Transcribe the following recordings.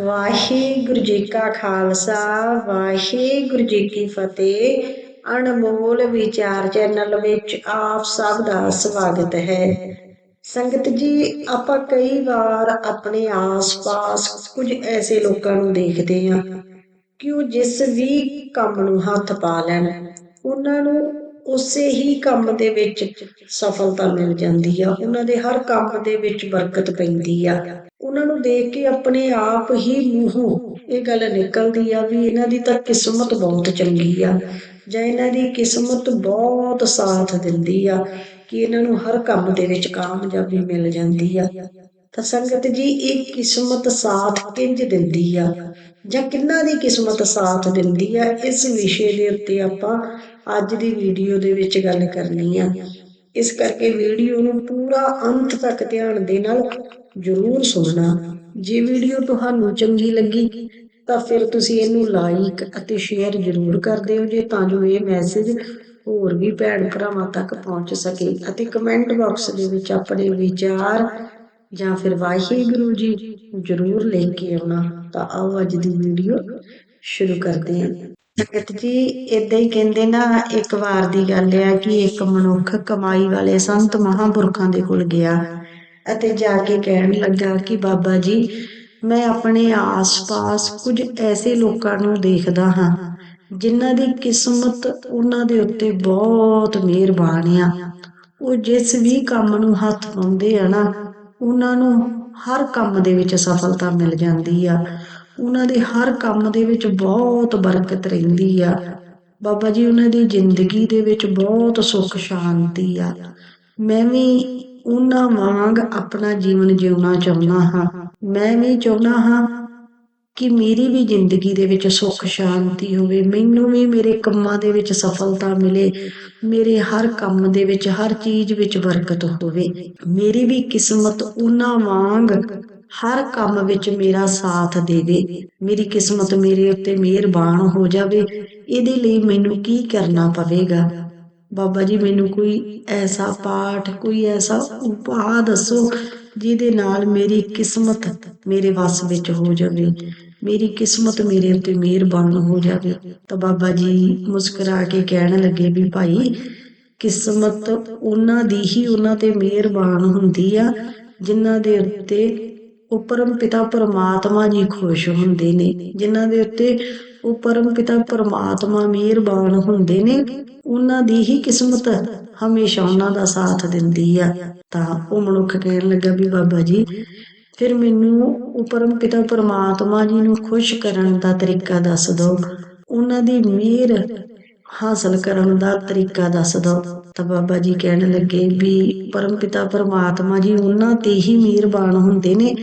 ਵਾਹਿਗੁਰੂ ਜੀ ਕਾ ਖਾਲਸਾ, ਵਾਹਿਗੁਰੂ ਜੀ ਕੀ ਫਤਿਹ। ਅਨਮੋਲ ਵਿਚਾਰ ਚੈਨਲ ਵਿੱਚ ਆਪ ਸਭ ਦਾ ਸਵਾਗਤ ਹੈ। ਸੰਗਤ ਜੀ, ਆਪਾਂ ਕਈ ਵਾਰ ਆਪਣੇ ਆਸ-ਪਾਸ ਕੁਝ ਐਸੇ ਲੋਕਾਂ ਨੂੰ ਦੇਖਦੇ ਹਾਂ, ਕਿ ਉਹ ਜਿਸ ਵੀ ਕੰਮ ਨੂੰ ਹੱਥ ਪਾ ਲੈਣ, ਉਹਨਾਂ ਨੂੰ ਉਸੇ ਹੀ ਕੰਮ ਦੇ ਵਿੱਚ ਸਫਲਤਾ ਮਿਲ ਜਾਂਦੀ ਆ। ਉਹਨਾਂ ਦੇ ਹਰ ਕੰਮ ਦੇ ਵਿੱਚ ਬਰਕਤ ਪੈਂਦੀ ਆ। ਉਹਨਾਂ ਨੂੰ ਦੇਖ ਕੇ ਆਪਣੇ ਆਪ ਹੀ ਮੂੰਹੋਂ ਇਹ ਗੱਲ ਨਿਕਲਦੀ ਆ ਵੀ ਇਹਨਾਂ ਦੀ ਤਾਂ ਕਿਸਮਤ ਬਹੁਤ ਚੰਗੀ ਆ। ਜਾਂ ਇਹਨਾਂ ਦੀ ਕਿਸਮਤ ਬਹੁਤ ਸਾਥ ਦਿੰਦੀ ਆ ਕਿ ਇਹਨਾਂ ਨੂੰ ਹਰ ਕੰਮ ਦੇ ਵਿੱਚ ਕਾਮਯਾਬੀ ਮਿਲ ਜਾਂਦੀ ਆ। ਤਾਂ ਸੰਗਤ ਜੀ, ਇਹ ਕਿਸਮਤ ਸਾਥ ਕਿੰਜ ਦਿੰਦੀ ਆ? ਜਾਂ ਕਿੰਨਾ ਦੀ ਕਿਸਮਤ ਸਾਥ ਦਿੰਦੀ ਆ? ਇਸ ਵਿਸ਼ੇ ਦੇ ਉੱਤੇ ਆਪਾਂ ਅੱਜ ਦੀ ਵੀਡੀਓ ਦੇ ਵਿੱਚ ਗੱਲ ਕਰਨੀ ਆ। ਇਸ ਕਰਕੇ ਵੀਡੀਓ ਨੂੰ ਪੂਰਾ ਅੰਤ ਤੱਕ ਧਿਆਨ ਦੇ ਨਾਲ ਜ਼ਰੂਰ ਸੁਣਨਾ। ਜੇ ਵੀਡੀਓ ਤੁਹਾਨੂੰ ਚੰਗੀ ਲੱਗੀ, ਤਾਂ ਫਿਰ ਤੁਸੀਂ ਇਹਨੂੰ ਲਾਈਕ ਅਤੇ ਸ਼ੇਅਰ ਜ਼ਰੂਰ ਕਰ ਦਿਓ ਜੇ ਤਾਂ ਜੋ ਇਹ ਮੈਸੇਜ ਹੋਰ ਵੀ ਭੈਣ ਭਰਾਵਾਂ ਤੱਕ ਪਹੁੰਚ ਸਕੇ ਅਤੇ ਕਮੈਂਟ ਬਾਕਸ ਦੇ ਵਿੱਚ ਆਪਣੇ ਵਿਚਾਰ ਜਾਂ ਫਿਰ ਵਾਹਿਗੁਰੂ ਜੀ ਜ਼ਰੂਰ ਲੈ ਕੇ ਆਉਣਾ। ਤਾਂ ਆਓ ਅੱਜ ਦੀ ਵੀਡੀਓ ਸ਼ੁਰੂ ਕਰਦੇ ਹਾਂ। ਜਗਤ ਜੀ ਇਦਾਂ ਹੀ ਕਹਿੰਦੇ ਨਾ, ਇੱਕ ਵਾਰ ਦੀ ਗੱਲ ਹੈ ਕਿ ਇੱਕ ਮਨੁੱਖ ਕਮਾਈ ਵਾਲੇ ਸੰਤ ਮਹਾਂਪੁਰਖਾਂ ਦੇ ਕੋਲ ਗਿਆ ਅਤੇ ਜਾ ਕੇ ਕਹਿਣ ਲੱਗਾ ਕਿ ਬਾਬਾ ਜੀ, ਮੈਂ ਆਪਣੇ ਆਸ-ਪਾਸ ਕੁਝ ਐਸੇ ਲੋਕਾਂ ਨੂੰ ਦੇਖਦਾ ਹਾਂ, ਜਿਨ੍ਹਾਂ ਦੀ ਕਿਸਮਤ ਉਹਨਾਂ ਦੇ ਉੱਤੇ ਬਹੁਤ ਮਿਹਰਬਾਨ ਆ। ਉਹ ਜਿਸ ਵੀ ਕੰਮ ਨੂੰ ਹੱਥ ਪਾਉਂਦੇ ਆ ਨਾ, ਉਹਨਾਂ ਨੂੰ ਹਰ ਕੰਮ ਦੇ ਵਿੱਚ ਸਫਲਤਾ ਮਿਲ ਜਾਂਦੀ ਆ। ਉਹਨਾਂ ਦੇ ਹਰ ਕੰਮ ਦੇ ਵਿੱਚ ਬਹੁਤ ਬਰਕਤ ਰਹਿੰਦੀ ਆ। ਬਾਬਾ ਜੀ, ਉਹਨਾਂ ਦੀ ਜ਼ਿੰਦਗੀ ਦੇ ਵਿੱਚ ਬਹੁਤ ਸੁੱਖ, ਸ਼ਾਂਤੀ ਆ। ਮੈਂ ਵੀ ਉਹਨਾਂ ਵਾਂਗ ਆਪਣਾ ਜੀਵਨ ਜਿਉਣਾ ਚਾਹੁੰਦਾ ਹਾਂ। ਮੈਂ ਵੀ ਚਾਹੁੰਦਾ ਹਾਂ ਕਿ ਮੇਰੀ ਵੀ ਜ਼ਿੰਦਗੀ ਦੇ ਵਿੱਚ ਸੁੱਖ, ਸ਼ਾਂਤੀ ਹੋਵੇ। ਮੈਨੂੰ ਵੀ ਮੇਰੇ ਕੰਮਾਂ ਦੇ ਵਿੱਚ ਸਫਲਤਾ ਮਿਲੇ। ਮੇਰੇ ਹਰ ਕੰਮ ਦੇ ਵਿੱਚ, ਹਰ ਚੀਜ਼ ਵਿੱਚ ਬਰਕਤ ਹੋਵੇ। ਮੇਰੀ ਵੀ ਕਿਸਮਤ ਉਹਨਾਂ ਵਾਂਗ ਹਰ ਕੰਮ ਵਿੱਚ ਮੇਰਾ ਸਾਥ ਦੇਵੇ। ਮੇਰੀ ਕਿਸਮਤ ਮੇਰੇ ਉੱਤੇ ਮਿਹਰਬਾਨ ਹੋ ਜਾਵੇ। ਇਹਦੇ ਲਈ ਮੈਨੂੰ ਕੀ ਕਰਨਾ ਪਵੇਗਾ? ਬਾਬਾ ਜੀ, ਮੈਨੂੰ ਕੋਈ ਐਸਾ ਪਾਠ, ਕੋਈ ਐਸਾ ਉਪਾਅ ਦੱਸੋ ਜਿਹਦੇ ਨਾਲ ਮੇਰੀ ਕਿਸਮਤ ਮੇਰੇ ਵੱਸ ਵਿੱਚ ਹੋ ਜਾਵੇ। ਮੇਰੀ ਕਿਸਮਤ ਮੇਰੇ ਉੱਤੇ ਮਿਹਰਬਾਨ ਹੋ ਜਾਵੇ। ਤਾਂ ਬਾਬਾ ਜੀ ਮੁਸਕਰਾ ਕੇ ਕਹਿਣ ਲੱਗੇ ਵੀ ਭਾਈ, ਕਿਸਮਤ ਉਹਨਾਂ ਦੀ ਹੀ ਉਹਨਾਂ ਤੇ ਮਿਹਰਬਾਨ ਹੁੰਦੀ ਆ, ਜਿਨ੍ਹਾਂ ਦੇ ਉੱਤੇ ਉਹ ਪਿਤਾ ਪਰਮਾਤਮਾ ਜੀ ਖੁਸ਼ ਹੁੰਦੇ ਨੇ, ਜਿਨ੍ਹਾਂ ਦੇ ਉੱਤੇ ਉਹ ਪਰਮ ਪਿਤਾ ਪਰਮਾਤਮਾ ਮਿਹਰਬਾਨ ਹੁੰਦੇ ਨੇ, ਉਹਨਾਂ ਦੀ ਹੀ ਕਿਸਮਤ ਹਮੇਸ਼ਾ ਉਹਨਾਂ ਦਾ ਸਾਥ ਦਿੰਦੀ ਆ। ਤਾਂ ਉਹ ਮਨੁੱਖ ਕਹਿਣ ਲੱਗਾ ਵੀ ਬਾਬਾ ਜੀ, ਫਿਰ ਮੈਨੂੰ ਉਹ ਪਰਮ ਪਿਤਾ ਪਰਮਾਤਮਾ ਜੀ ਨੂੰ ਖੁਸ਼ ਕਰਨ ਦਾ ਤਰੀਕਾ ਦੱਸ ਦਿਓ। ਉਹਨਾਂ ਦੀ ਮਿਹਰ ਹਾਸਲ ਕਰਨ ਦਾ ਤਰੀਕਾ ਦੱਸ ਦਿਓ ਤਾਂ ਬਾਬਾ ਜੀ ਕਹਿਣ ਲੱਗੇ ਵੀ ਪਰਮ ਪਿਤਾ ਪਰਮਾਤਮਾ ਜੀ ਉਹਨਾਂ ਤੇ ਹੀ ਮਿਹਰਬਾਨ ਹੁੰਦੇ ਨੇ,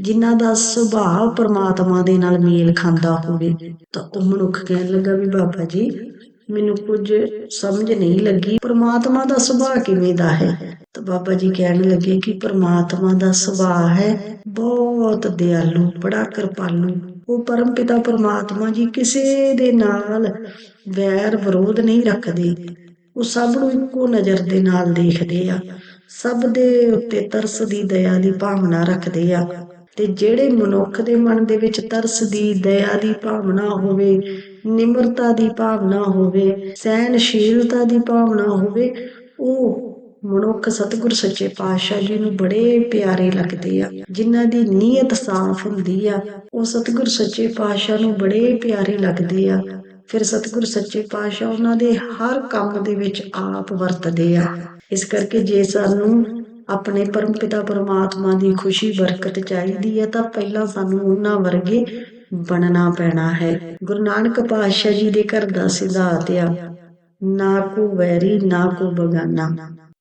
ਜਿਨ੍ਹਾਂ ਦਾ ਸੁਭਾਅ ਪਰਮਾਤਮਾ ਦੇ ਨਾਲ ਮੇਲ ਖਾਂਦਾ ਹੋਵੇ। ਤਾਂ ਉਹ ਮਨੁੱਖ ਕਹਿਣ ਲੱਗਾ ਵੀ ਬਾਬਾ ਜੀ, ਮੈਨੂੰ ਕੁਝ ਸਮਝ ਨਹੀਂ ਲੱਗੀ, ਪਰਮਾਤਮਾ ਦਾ ਸੁਭਾਅ ਕਿਵੇਂ ਦਾ ਹੈ? ਤਾਂ ਬਾਬਾ ਜੀ ਕਹਿਣ ਲੱਗੇ ਕਿ ਪਰਮਾਤਮਾ ਦਾ ਸੁਭਾਅ ਹੈ ਬਹੁਤ ਦਿਆਲੂ, ਬੜਾ ਕਿਰਪਾਲੂ। ਉਹ ਪਰਮ ਪਿਤਾ ਪਰਮਾਤਮਾ ਜੀ ਕਿਸੇ ਦੇ ਨਾਲ ਵੈਰ ਵਿਰੋਧ ਨਹੀਂ ਰੱਖਦੇ। ਉਹ ਸਭ ਨੂੰ ਇੱਕੋ ਨਜ਼ਰ ਦੇ ਨਾਲ ਦੇਖਦੇ ਆ। ਸਭ ਦੇ ਉੱਤੇ ਤਰਸ ਦੀ ਦਇਆ ਦੀ ਭਾਵਨਾ ਰੱਖਦੇ ਆ। ਤੇ ਜਿਹੜੇ ਮਨੁੱਖ ਦੇ ਮਨ ਦੇ ਵਿੱਚ ਤਰਸ ਦੀ ਦਇਆ ਦੀ ਭਾਵਨਾ ਹੋਵੇ, ਨਿਮਰਤਾ ਦੀ ਭਾਵਨਾ ਹੋਵੇ ਸਹਿਨਸ਼ੀਲਤਾ ਦੀ ਭਾਵਨਾ ਹੋਵੇ, ਉਹ ਮਨੁੱਖ ਸਤਿਗੁਰ ਸੱਚੇ ਪਾਤਸ਼ਾਹ ਜੀ ਨੂੰ ਬੜੇ ਪਿਆਰੇ ਲੱਗਦੇ ਆ। ਜਿਨ੍ਹਾਂ ਦੀ ਨੀਅਤ ਸਾਫ਼ ਹੁੰਦੀ ਆ, ਉਹ ਸਤਿਗੁਰ ਸੱਚੇ ਪਾਤਸ਼ਾਹ ਨੂੰ ਬੜੇ ਪਿਆਰੇ ਲੱਗਦੇ ਆ। ਫਿਰ ਸਤਿਗੁਰ ਸੱਚੇ ਪਾਤਸ਼ਾਹ ਉਹਨਾਂ ਦੇ ਹਰ ਕੰਮ ਦੇ ਵਿੱਚ ਆਪ ਵਰਤਦੇ ਆ। ਇਸ ਕਰਕੇ ਜੇ ਸਾਨੂੰ ਆਪਣੇ ਪਰਮ ਪਿਤਾ ਪਰਮਾਤਮਾ ਦੀ ਖੁਸ਼ੀ, ਬਰਕਤ ਚਾਹੀਦੀ ਹੈ, ਤਾਂ ਪਹਿਲਾਂ ਸਾਨੂੰ ਉਹਨਾਂ ਵਰਗੇ ਬਣਨਾ ਪੈਣਾ ਹੈ। ਗੁਰੂ ਨਾਨਕ ਪਾਤਸ਼ਾਹ ਜੀ ਦੇ ਘਰ ਦਾ ਸਿਧਾਂਤ ਆ, ਨਾ ਕੋ ਵੈਰੀ, ਨਾ ਕੋ ਬਗਾਨਾ।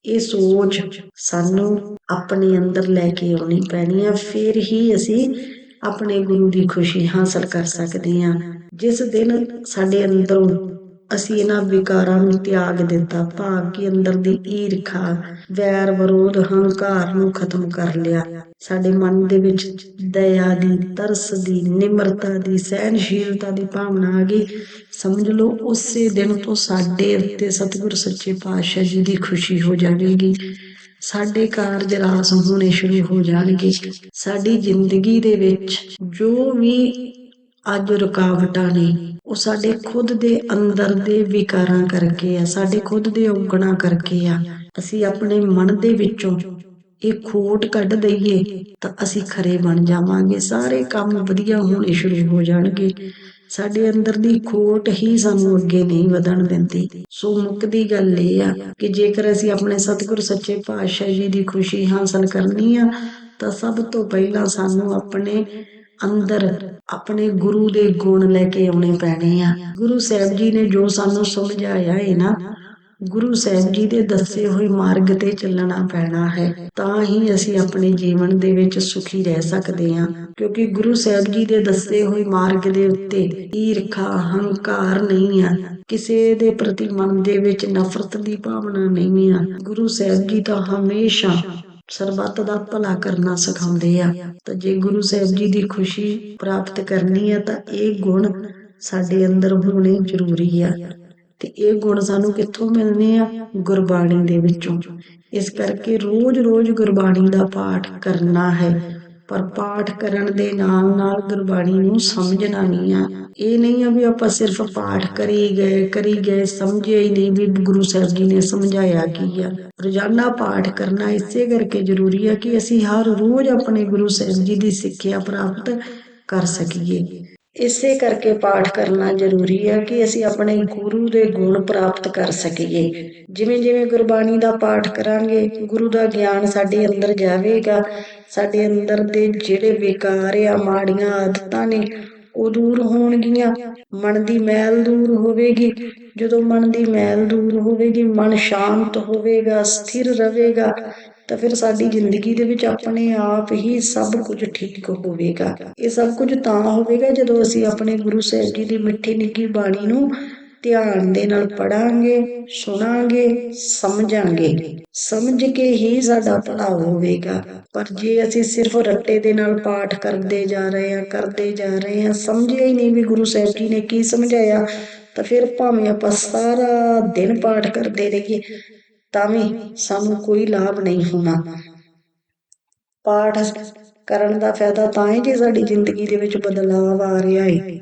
ਇਹ ਸੋਚ ਸਾਨੂੰ ਆਪਣੇ ਅੰਦਰ ਲੈ ਕੇ ਆਉਣੀ ਪੈਣੀ ਆ। ਫਿਰ ਹੀ ਅਸੀਂ ਆਪਣੇ ਗੁਰੂ ਦੀ ਖੁਸ਼ੀ ਹਾਸਲ ਕਰ ਸਕਦੇ ਹਾਂ। ਜਿਸ ਦਿਨ ਸਾਡੇ ਅੰਦਰੋਂ ਅਸੀਂ ਇਹਨਾਂ ਵਿਕਾਰਾਂ ਨੂੰ ਤਿਆਗ ਦਿੱਤਾ, ਭਾਵ ਕਿ ਅੰਦਰ ਦੀ ਈਰਖਾ, ਵੈਰ ਵਿਰੋਧ, ਹੰਕਾਰ ਨੂੰ ਖਤਮ ਕਰ ਲਿਆ। ਸਾਡੇ ਮਨ ਦੇ ਵਿੱਚ ਦਇਆ ਦੀ, ਤਰਸ ਦੀ, ਨਿਮਰਤਾ ਦੀ ਸਹਿਨਸ਼ੀਲਤਾ ਦੀ ਭਾਵਨਾ ਆ ਗਈ। ਸਮਝ ਲਓ, ਉਸੇ ਦਿਨ ਤੋਂ ਸਾਡੇ ਉੱਤੇ ਸਤਿਗੁਰ ਸੱਚੇ ਪਾਤਸ਼ਾਹ ਜੀ ਦੀ ਖੁਸ਼ੀ ਹੋ ਜਾਵੇਗੀ। ਸਾਡੇ ਕਾਰਜ ਰਾਸ ਹੋਣੇ ਸ਼ੁਰੂ ਹੋ ਜਾਣਗੇ। ਸਾਡੀ ਜ਼ਿੰਦਗੀ ਦੇ ਵਿੱਚ ਜੋ ਵੀ ਅੱਜ ਰੁਕਾਵਟਾਂ ਨੇ ਉਹ ਸਾਡੇ ਖੁਦ ਦੇ ਅੰਦਰ ਦੇ ਵਿਕਾਰਾਂ ਕਰਕੇ ਆ, ਸਾਡੇ ਖੁਦ ਦੇ ਔਗਣਾਂ ਕਰਕੇ ਆ। ਅਸੀਂ ਆਪਣੇ ਮਨ ਦੇ ਵਿੱਚੋਂ ਇਹ ਖੋਟ ਕੱਢ ਦਈਏ ਤਾਂ ਅਸੀਂ ਖਰੇ ਬਣ ਜਾਵਾਂਗੇ। ਸਾਰੇ ਕੰਮ ਵਧੀਆ ਹੋਣੇ ਸ਼ੁਰੂ ਹੋ ਜਾਣਗੇ। ਸਾਡੇ ਅੰਦਰ ਦੀ ਖੋਟ ਹੀ ਸਾਨੂੰ ਅੱਗੇ ਨਹੀਂ ਵਧਣ ਦਿੰਦੀ। ਸੋ ਮੁੱਕਦੀ ਗੱਲ ਇਹ ਆ ਕਿ ਜੇਕਰ ਅਸੀਂ ਆਪਣੇ ਸਤਿਗੁਰ ਸੱਚੇ ਪਾਤਸ਼ਾਹ ਜੀ ਦੀ ਖੁਸ਼ੀ ਹਾਸਲ ਕਰਨੀ ਆ, ਤਾਂ ਸਭ ਤੋਂ ਪਹਿਲਾਂ ਸਾਨੂੰ ਆਪਣੇ ਅੰਦਰ ਆਪਣੇ ਗੁਰੂ ਦੇ ਗੁਣ ਲੈ ਕੇ ਆਉਣੇ ਪੈਣੇ ਆ। ਗੁਰੂ ਸਾਹਿਬ ਜੀ ਨੇ ਜੋ ਸਾਨੂੰ ਸਮਝਾਇਆ ਹੈ ਨਾ, ਗੁਰੂ ਸਾਹਿਬ ਜੀ ਦੇ ਦੱਸੇ ਹੋਏ ਮਾਰਗ ਤੇ ਚੱਲਣਾ ਪੈਣਾ ਹੈ। ਤਾਂ ਹੀ ਅਸੀਂ ਆਪਣੇ ਜੀਵਨ ਦੇ ਵਿੱਚ ਸੁਖੀ ਰਹਿ ਸਕਦੇ ਹਾਂ ਕਿਉਂਕਿ ਗੁਰੂ ਸਾਹਿਬ ਜੀ ਦੇ ਦੱਸੇ ਹੋਏ ਮਾਰਗ ਦੇ ਉੱਤੇ ਈਰਖਾ, ਹੰਕਾਰ ਨਹੀਂ ਆ। ਕਿਸੇ ਦੇ ਪ੍ਰਤੀ ਮਨ ਦੇ ਵਿੱਚ ਨਫ਼ਰਤ ਦੀ ਭਾਵਨਾ ਨਹੀਂ ਆ। ਗੁਰੂ ਸਾਹਿਬ ਜੀ ਤਾਂ ਹਮੇਸ਼ਾ ਸਰਬੱਤ ਦਾ ਭਲਾ ਕਰਨਾ ਸਿਖਾਉਂਦੇ ਆ। ਤਾਂ ਜੇ ਗੁਰੂ ਸਾਹਿਬ ਜੀ ਦੀ ਖੁਸ਼ੀ ਪ੍ਰਾਪਤ ਕਰਨੀ ਆ, ਤਾਂ ਇਹ ਗੁਣ ਸਾਡੇ ਅੰਦਰ ਹੋਣੇ ਜ਼ਰੂਰੀ ਆ। ਤੇ ਇਹ ਗੁਣ ਸਾਨੂੰ ਕਿੱਥੋਂ ਮਿਲਨੇ ਆ? ਗੁਰਬਾਣੀ ਦੇ ਵਿੱਚੋਂ। ਇਸ ਕਰਕੇ ਰੋਜ਼-ਰੋਜ਼ ਗੁਰਬਾਣੀ ਦਾ ਪਾਠ ਕਰਨਾ ਹੈ। ਪਰ ਪਾਠ ਕਰਨ ਦੇ ਨਾਲ ਨਾਲ ਗੁਰਬਾਣੀ ਨੂੰ ਸਮਝਣਾ ਨਹੀਂ ਆ। ਇਹ ਨਹੀਂ ਆ ਵੀ ਆਪਾਂ ਸਿਰਫ ਪਾਠ ਕਰੀ ਗਏ ਕਰੀ ਗਏ, ਸਮਝਿਆ ਹੀ ਨਹੀਂ ਵੀ ਗੁਰੂ ਸਾਹਿਬ ਜੀ ਨੇ ਸਮਝਾਇਆ ਕੀ ਆ। ਰੋਜ਼ਾਨਾ ਪਾਠ ਕਰਨਾ ਇਸੇ ਕਰਕੇ ਜ਼ਰੂਰੀ ਆ ਕਿ ਅਸੀਂ ਹਰ ਰੋਜ਼ ਆਪਣੇ ਗੁਰੂ ਸਾਹਿਬ ਜੀ ਦੀ ਸਿੱਖਿਆ ਪ੍ਰਾਪਤ ਕਰ ਸਕੀਏ। ਇਸੇ ਕਰਕੇ ਪਾਠ ਕਰਨਾ ਜ਼ਰੂਰੀ ਹੈ ਕਿ ਅਸੀਂ ਆਪਣੇ ਗੁਰੂ ਦੇ ਗੁਣ ਪ੍ਰਾਪਤ ਕਰ ਸਕੀਏ। ਜਿਵੇਂ ਜਿਵੇਂ ਗੁਰਬਾਣੀ ਦਾ ਪਾਠ ਕਰਾਂਗੇ, ਗੁਰੂ ਦਾ ਗਿਆਨ ਸਾਡੇ ਅੰਦਰ ਜਾਵੇਗਾ। ਸਾਡੇ ਅੰਦਰ ਦੇ ਜਿਹੜੇ ਵਿਕਾਰ ਆ, ਮਾੜੀਆਂ ਆਦਤਾਂ ਨੇ, ਉਹ ਦੂਰ ਹੋਣਗੀਆਂ। ਮਨ ਦੀ ਮੈਲ ਦੂਰ ਹੋਵੇਗੀ। ਜਦੋਂ ਮਨ ਦੀ ਮੈਲ ਦੂਰ ਹੋਵੇਗੀ, ਮਨ ਸ਼ਾਂਤ ਹੋਵੇਗਾ, ਸਥਿਰ ਰਹੇਗਾ। ਤਾਂ ਫਿਰ ਸਾਡੀ ਜ਼ਿੰਦਗੀ ਦੇ ਵਿੱਚ ਆਪਣੇ ਆਪ ਹੀ ਸਭ ਕੁਝ ਠੀਕ ਹੋਵੇਗਾ। ਇਹ ਸਭ ਕੁਝ ਤਾਂ ਹੋਵੇਗਾ ਜਦੋਂ ਅਸੀਂ ਆਪਣੇ ਗੁਰੂ ਸਾਹਿਬ ਜੀ ਦੀ ਮਿੱਠੀ ਨਿੱਕੀ ਬਾਣੀ ਨੂੰ ਧਿਆਨ ਦੇ ਨਾਲ ਪੜਾਂਗੇ ਸੁਣਾਂਗੇ ਸਮਝਾਂਗੇ। ਸਮਝ ਕੇ ਹੀ ਸਾਡਾ ਭਲਾ ਹੋਵੇਗਾ। ਪਰ ਜੇ ਅਸੀਂ ਸਿਰਫ ਰੱਟੇ ਦੇ ਨਾਲ ਪਾਠ ਕਰਦੇ ਜਾ ਰਹੇ ਹਾਂ ਕਰਦੇ ਜਾ ਰਹੇ ਹਾਂ ਸਮਝਿਆ ਹੀ ਨਹੀਂ ਵੀ ਗੁਰੂ ਸਾਹਿਬ ਜੀ ਨੇ ਕੀ ਸਮਝਾਇਆ ਤਾਂ ਫਿਰ ਭਾਵੇਂ ਆਪਾਂ ਸਾਰਾ ਦਿਨ ਪਾਠ ਕਰਦੇ ਰਹੀਏ ਤਾਂ ਵੀ ਸਾਨੂੰ ਕੋਈ ਲਾਭ ਨਹੀਂ ਹੋਣਾ ਪਾਠ ਕਰਨ ਦਾ ਫਾਇਦਾ ਤਾਂ ਹੀ ਜੇ ਸਾਡੀ ਜ਼ਿੰਦਗੀ ਦੇ ਵਿੱਚ ਬਦਲਾਅ ਆ ਰਿਹਾ ਹੈ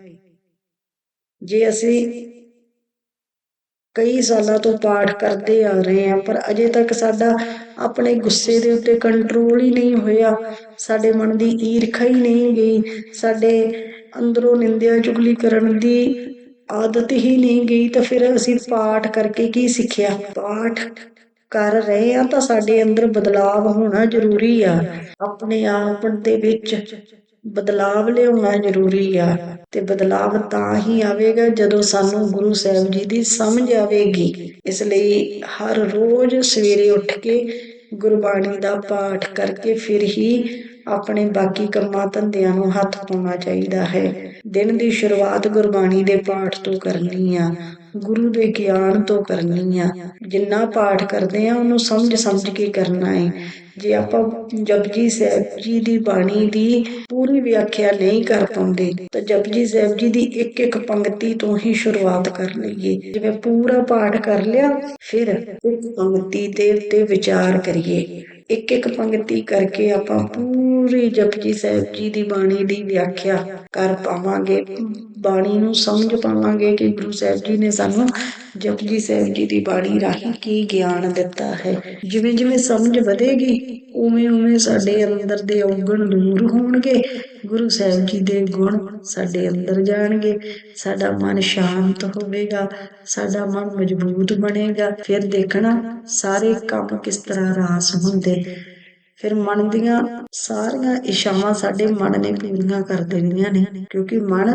ਜੇ ਅਸੀਂ ਕਈ ਸਾਲਾਂ ਤੋਂ ਪਾਠ ਕਰਦੇ ਆ ਰਹੇ ਹਾਂ, ਪਰ ਅਜੇ ਤੱਕ ਸਾਡਾ ਆਪਣੇ ਗੁੱਸੇ ਦੇ ਉੱਤੇ ਕੰਟਰੋਲ ਹੀ ਨਹੀਂ ਹੋਇਆ। ਸਾਡੇ ਮਨ ਦੀ ਈਰਖਾ ਹੀ ਨਹੀਂ ਗਈ। ਸਾਡੇ ਅੰਦਰੋਂ ਨਿੰਦਿਆ ਚੁਗਲੀ ਕਰਨ ਦੀ ਆਦਤ ਹੀ ਨਹੀਂ ਗਈ। ਤਾਂ ਫਿਰ ਅਸੀਂ ਪਾਠ ਕਰਕੇ ਕੀ ਸਿੱਖਿਆ? ਪਾਠ ਕਰ ਰਹੇ ਆ ਤਾਂ ਸਾਡੇ ਅੰਦਰ ਬਦਲਾਵ ਹੋਣਾ ਜ਼ਰੂਰੀ ਆ। ਆਪਣੇ ਆਪ ਦੇ ਵਿੱਚ ਬਦਲਾਵ ਲਿਆਉਣਾ ਜ਼ਰੂਰੀ ਆ ਤੇ ਬਦਲਾਵ ਤਾਂ ਹੀ ਆਵੇਗਾ ਜਦੋਂ ਸਾਨੂੰ ਗੁਰੂ ਸਾਹਿਬ ਜੀ ਦੀ ਸਮਝ ਆਵੇਗੀ। ਇਸ ਲਈ ਹਰ ਰੋਜ਼ ਸਵੇਰੇ ਉੱਠ ਕੇ ਗੁਰਬਾਣੀ ਦਾ ਪਾਠ ਕਰਕੇ ਫਿਰ ਹੀ ਆਪਣੇ ਬਾਕੀ ਕੰਮਾਂ ਧੰਦਿਆਂ ਨੂੰ ਹੱਥ ਪਾਉਣਾ ਚਾਹੀਦਾ ਹੈ। ਦਿਨ ਦੀ ਸ਼ੁਰੂਆਤ ਗੁਰਬਾਣੀ ਦੇ ਪਾਠ ਤੋਂ ਕਰਨੀ ਆ। ਗੁਰੂ ਦੇ ਗਿਆਨ ਤੋਂ ਕਰਨੀ ਆ। ਜਿੰਨਾ ਪਾਠ ਕਰਦੇ ਆ, ਉਹਨੂੰ ਸਮਝ ਸਮਝ ਕੇ ਕਰਨਾ ਹੈ ਜੇ ਆਪਾਂ ਜਪਜੀ ਸਾਹਿਬ ਜੀ ਦੀ ਬਾਣੀ ਦੀ ਪੂਰੀ ਵਿਆਖਿਆ ਨਹੀਂ ਕਰ ਪਾਉਂਦੇ, ਤਾਂ ਜਪਜੀ ਸਾਹਿਬ ਜੀ ਦੀ ਇੱਕ ਇੱਕ ਪੰਕਤੀ ਤੋਂ ਹੀ ਸ਼ੁਰੂਆਤ ਕਰ ਲਈਏ। ਜਿਵੇਂ ਪੂਰਾ ਪਾਠ ਕਰ ਲਿਆ, ਫਿਰ ਇੱਕ ਪੰਕਤੀ ਦੇ ਉੱਤੇ ਵਿਚਾਰ ਕਰੀਏ। ਇੱਕ ਇੱਕ ਪੰਕਤੀ ਕਰਕੇ ਆਪਾਂ ਪੂਰੀ ਜਪਜੀ ਸਾਹਿਬ ਜੀ ਦੀ ਬਾਣੀ ਦੀ ਵਿਆਖਿਆ ਕਰ ਪਾਵਾਂਗੇ। ਬਾਣੀ ਨੂੰ ਸਮਝ ਪਾਵਾਂਗੇ ਕਿ ਗੁਰੂ ਸਾਹਿਬ ਜੀ ਨੇ ਸਾਨੂੰ ਜਪਜੀ ਸਾਹਿਬ ਜੀ ਦੀ ਬਾਣੀ ਰਾਹੀਂ ਕੀ ਗਿਆਨ ਦਿੱਤਾ ਹੈ। ਜਿਵੇਂ ਜਿਵੇਂ ਸਮਝ ਵਧੇਗੀ ਉਵੇਂ ਉਵੇਂ ਸਾਡੇ ਅੰਦਰ ਦੇ ਔਗਣ ਦੂਰ ਹੋਣਗੇ। ਗੁਰੂ ਸਾਹਿਬ ਜੀ ਦੇ ਗੁਣ ਸਾਡੇ ਅੰਦਰ ਜਾਣਗੇ। ਸਾਡਾ ਮਨ ਸ਼ਾਂਤ ਹੋਵੇਗਾ। ਸਾਡਾ ਮਨ ਮਜ਼ਬੂਤ ਬਣੇਗਾ। ਫਿਰ ਦੇਖਣਾ ਸਾਰੇ ਕੰਮ ਕਿਸ ਤਰ੍ਹਾਂ ਰਾਸ ਹੁੰਦੇ। ਫਿਰ ਮਨ ਦੀਆਂ ਸਾਰੀਆਂ ਇਸ਼ਾਵਾਂ ਸਾਡੇ ਮਨ ਨੇ ਪੂਰੀਆਂ ਕਰ ਦੇਣੀਆਂ ਨੇ। ਕਿਉਂਕਿ ਮਨ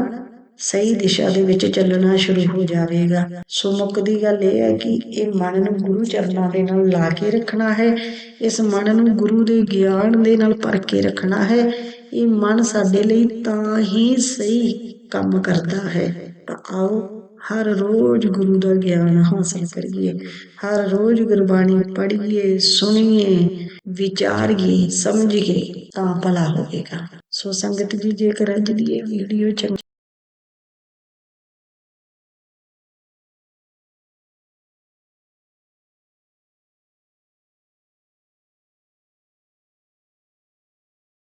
ਸਹੀ ਦਿਸ਼ਾ ਦੇ ਵਿੱਚ ਚੱਲਣਾ ਸ਼ੁਰੂ ਹੋ ਜਾਵੇਗਾ। ਸੋ ਮੁੱਕਦੀ ਗੱਲ ਇਹ ਹੈ ਕਿ ਇਹ ਮਨ ਨੂੰ ਗੁਰੂ ਚਰਨਾਂ ਦੇ ਨਾਲ ਲਾ ਕੇ ਰੱਖਣਾ ਹੈ, ਇਸ ਮਨ ਨੂੰ ਗੁਰੂ ਦੇ ਗਿਆਨ ਦੇ ਨਾਲ ਭਰ ਕੇ ਰੱਖਣਾ ਹੈ। ਇਹ ਮਨ ਸਾਡੇ ਲਈ ਤਾਂ ਹੀ ਸਹੀ ਕੰਮ ਕਰਦਾ ਹੈ। ਤਾਂ ਆਓ ਹਰ ਰੋਜ਼ ਗੁਰੂ ਦਾ ਗਿਆਨ ਹਾਸਲ ਕਰੀਏ, ਹਰ ਰੋਜ਼ ਗੁਰਬਾਣੀ ਪੜ੍ਹੀਏ, ਸੁਣੀਏ, ਵਿਚਾਰੀਏ, ਸਮਝੀਏ ਤਾਂ ਭਲਾ ਹੋਵੇਗਾ। ਸੋ ਸੰਗਤ ਜੀ, ਜੇਕਰ ਅੱਜ ਦੀ ਇਹ ਵੀਡੀਓ ਚੰਗੀ